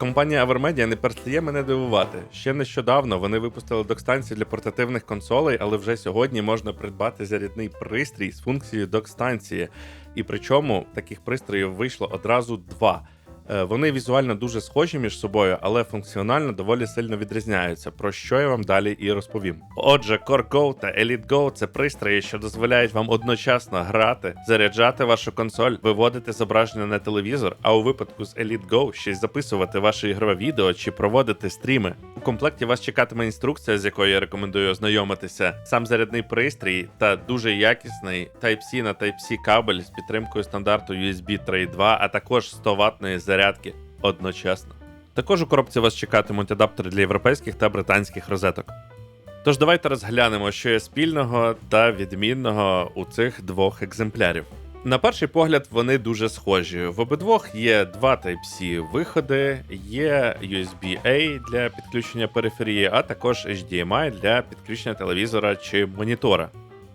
Компанія Avermedia не перестає мене дивувати. Ще нещодавно вони випустили док-станції для портативних консолей, але вже сьогодні можна придбати зарядний пристрій з функцією док-станції. І причому таких пристроїв вийшло одразу два. Е, Вони візуально дуже схожі між собою, але функціонально доволі сильно відрізняються, про що я вам далі і розповім. Отже, Core Go та Elite Go – це пристрої, що дозволяють вам одночасно грати, заряджати вашу консоль, виводити зображення на телевізор, а у випадку з Elite Go ще й записувати ваше ігрове відео чи проводити стріми. У комплекті вас чекатиме інструкція, з якою я рекомендую ознайомитися, сам зарядний пристрій та дуже якісний Type-C на Type-C кабель з підтримкою стандарту USB 3.2, а також 100 ватної зарядки одночасно. Також у коробці вас чекатимуть адаптери для європейських та британських розеток. Тож давайте розглянемо, що є спільного та відмінного у цих двох екземплярів. На перший погляд, вони дуже схожі. В обидвох є два Type-C виходи, є USB-A для підключення периферії, а також HDMI для підключення телевізора чи монітора.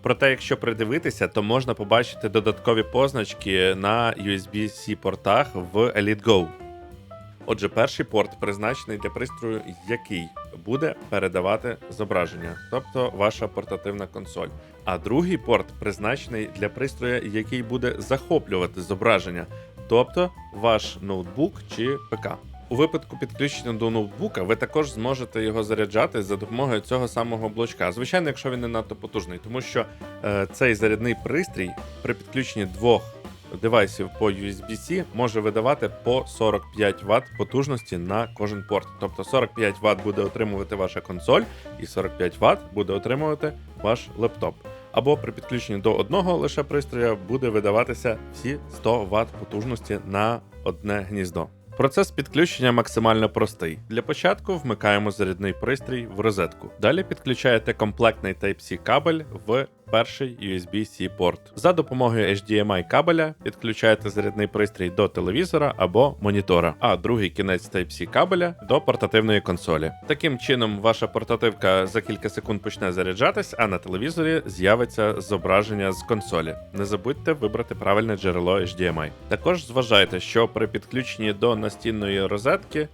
Проте, якщо придивитися, то можна побачити додаткові позначки на USB-C портах в Elite Go. Отже, перший порт призначений для пристрою, який буде передавати зображення, тобто ваша портативна консоль. А другий порт призначений для пристрою, який буде захоплювати зображення, тобто ваш ноутбук чи ПК. У випадку підключення до ноутбука ви також зможете його заряджати за допомогою цього самого блочка. Звичайно, якщо він не надто потужний, тому що е, цей зарядний пристрій при підключенні двох девайсів по USB-C може видавати по 45 Вт потужності на кожен порт. Тобто 45 Вт буде отримувати ваша консоль, і 45 Вт буде отримувати ваш лептоп. Або при підключенні до одного лише пристроя буде видаватися всі 100 Вт потужності на одне гніздо. Процес підключення максимально простий. Для початку вмикаємо зарядний пристрій в розетку. Далі підключаєте комплектний Type-C кабель в перший USB-C порт. За допомогою HDMI кабеля підключаєте зарядний пристрій до телевізора або монітора, а другий кінець Type-C кабеля до портативної консолі. Таким чином, ваша портативка за кілька секунд почне заряджатись, а на телевізорі з'явиться зображення з консолі. Не забудьте вибрати правильне джерело HDMI. Також зважайте, що при підключенні до настінної розетки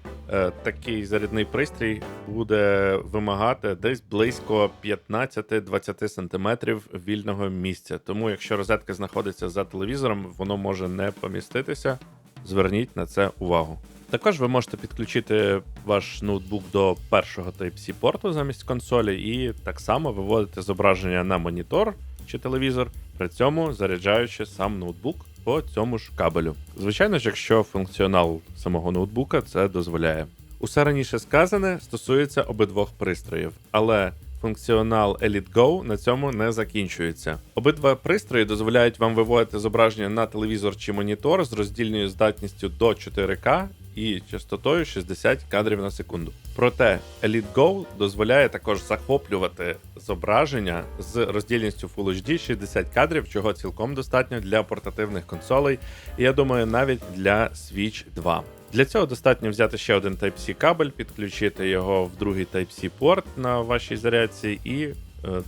такий зарядний пристрій буде вимагати десь близько 15-20 см вільного місця. Тому, якщо розетка знаходиться за телевізором, воно може не поміститися. Зверніть на це увагу. Також ви можете підключити ваш ноутбук до першого Type-C порту замість консолі, і так само виводити зображення на монітор чи телевізор, при цьому заряджаючи сам ноутбук по цьому ж кабелю. Звичайно ж, якщо функціонал самого ноутбука це дозволяє. Усе раніше сказане стосується обидвох пристроїв, але функціонал Elite Go на цьому не закінчується. Обидва пристрої дозволяють вам виводити зображення на телевізор чи монітор з роздільною здатністю до 4К і частотою 60 кадрів на секунду. Проте Elite Go дозволяє також захоплювати зображення з роздільністю Full HD 60 кадрів, чого цілком достатньо для портативних консолей, і я думаю, навіть для Switch 2. Для цього достатньо взяти ще один Type-C кабель, підключити його в другий Type-C порт на вашій зарядці і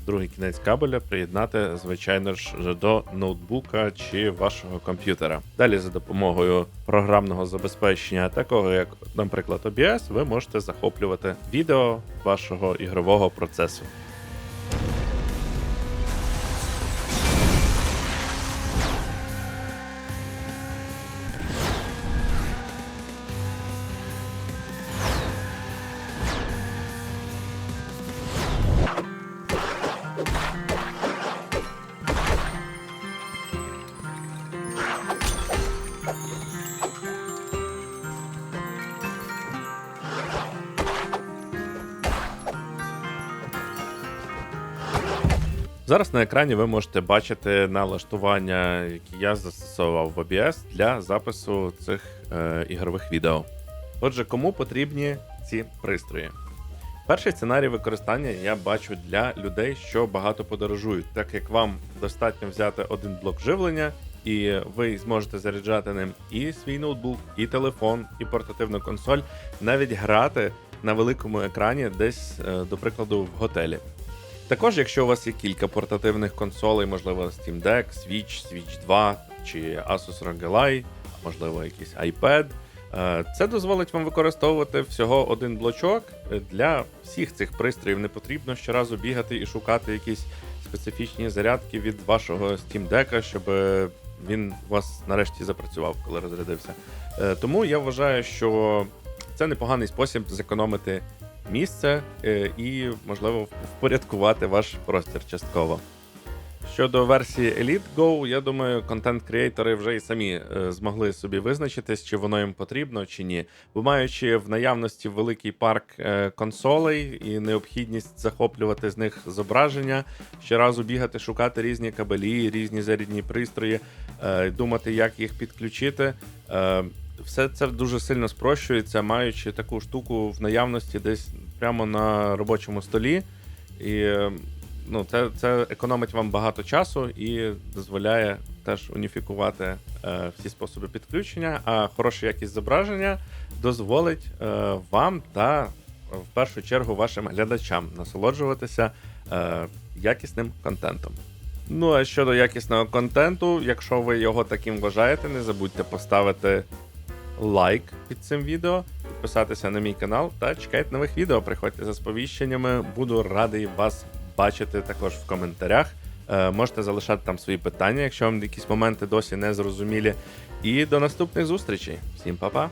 другий кінець кабеля приєднати, звичайно ж, до ноутбука чи вашого комп'ютера. Далі за допомогою програмного забезпечення, такого як, наприклад, OBS, ви можете захоплювати відео вашого ігрового процесу. Зараз на екрані ви можете бачити налаштування, які я застосовував в OBS для запису цих е, ігрових відео. Отже, кому потрібні ці пристрої? Перший сценарій використання я бачу для людей, що багато подорожують, так як вам достатньо взяти один блок живлення, і ви зможете заряджати ним і свій ноутбук, і телефон, і портативну консоль, навіть грати на великому екрані, десь, е, до прикладу, в готелі. Також, якщо у вас є кілька портативних консолей, можливо, Steam Deck, Switch, Switch 2 чи Asus ROG Ally, можливо, якийсь iPad, Це дозволить вам використовувати всього один блочок. Е, Для всіх цих пристроїв не потрібно щоразу бігати і шукати якісь специфічні зарядки від вашого Steam Deck, щоб е, він у вас нарешті запрацював, коли розрядився. Е, Тому я вважаю, що це непоганий спосіб зекономити місце е, і, можливо, впорядкувати ваш простір частково. Щодо версії Elite Go, я думаю, контент-креатори вже і самі е, змогли собі визначитись, чи воно їм потрібно, чи ні. Бо маючи в наявності великий парк е, консолей і необхідність захоплювати з них зображення, щоразу бігати, шукати різні кабелі, різні зарядні пристрої, е, думати, як їх підключити. Все це дуже сильно спрощується, маючи таку штуку в наявності десь прямо на робочому столі. І ну, це, це економить вам багато часу і дозволяє теж уніфікувати е, всі способи підключення. А хороша якість зображення дозволить е, вам та в першу чергу вашим глядачам насолоджуватися е, якісним контентом. Ну а щодо якісного контенту, якщо ви його таким вважаєте, не забудьте поставити лайк під цим відео, підписатися на мій канал та чекайте нових відео. Приходьте за сповіщеннями. Буду радий вас бачити також в коментарях. Е, можете залишати там свої питання, якщо вам якісь моменти досі не зрозумілі. І до наступних зустрічей. Всім па-па!